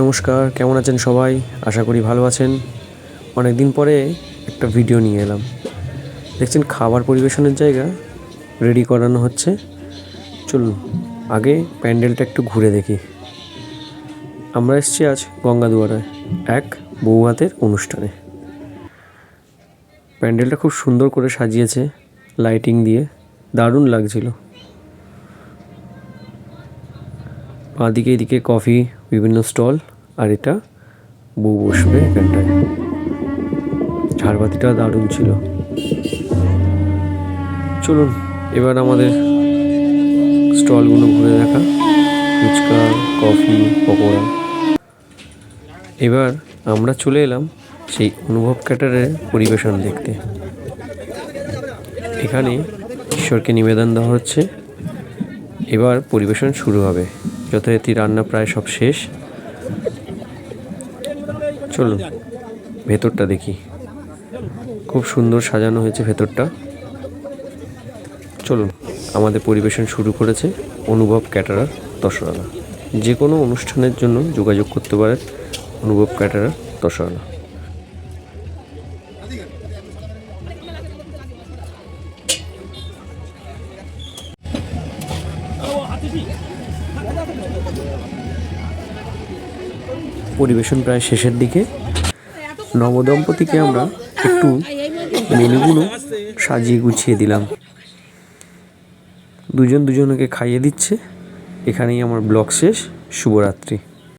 নমস্কার, কেমন আছেন সবাই? আশা করি ভালো আছেন। অনেক দিন পরে একটা ভিডিও নিয়ে এলাম। দেখছেন, খাবার পরিবেশনের জায়গা রেডি করানো হচ্ছে। চলুন, আগে প্যান্ডেলটা একটু ঘুরে দেখি। আমরা এসছি আজ গঙ্গাদুয়ারায়, এক বৌভাতের অনুষ্ঠানে। প্যান্ডেলটা খুব সুন্দর করে সাজিয়েছে লাইটিং দিয়ে। দারুণ লাগছিল। বাঁদিকে এদিকে কফি বিভিন্ন স্টল আর এটা বউ বসবে এখানটায়। ঝাড়বাতিটা দারুণ ছিল। চলুন, এবার আমাদের স্টলগুলো ঘুরে দেখা। ফুচকা, কফি, পকোড়া। এবার আমরা চলে এলাম সেই অনুভব ক্যাটারের পরিবেশন দেখতে। এখানে ঈশ্বরকে নিবেদন দেওয়া হচ্ছে। এবার পরিবেশন শুরু হবে। যথারীতি রান্না প্রায় সব শেষ। চলুন, ভেতরটা দেখি। খুব সুন্দর সাজানো হয়েছে ভেতরটা। চলুন, আমাদের পরিবেশন শুরু করেছে অনুভব ক্যাটারার দশরালা যে কোনো অনুষ্ঠানের জন্য যোগাযোগ করতে পারেন অনুভব ক্যাটারার দশরালা পরিবেশন প্রায় শেষের দিকে। নবদম্পতিকে আমরা একটু মেনুগুলো সাজিয়ে গুছিয়ে দিলাম। দুজন দুজনকে খাইয়ে দিচ্ছে। এখানেই আমার ব্লগ শেষ। শুভরাত্রি।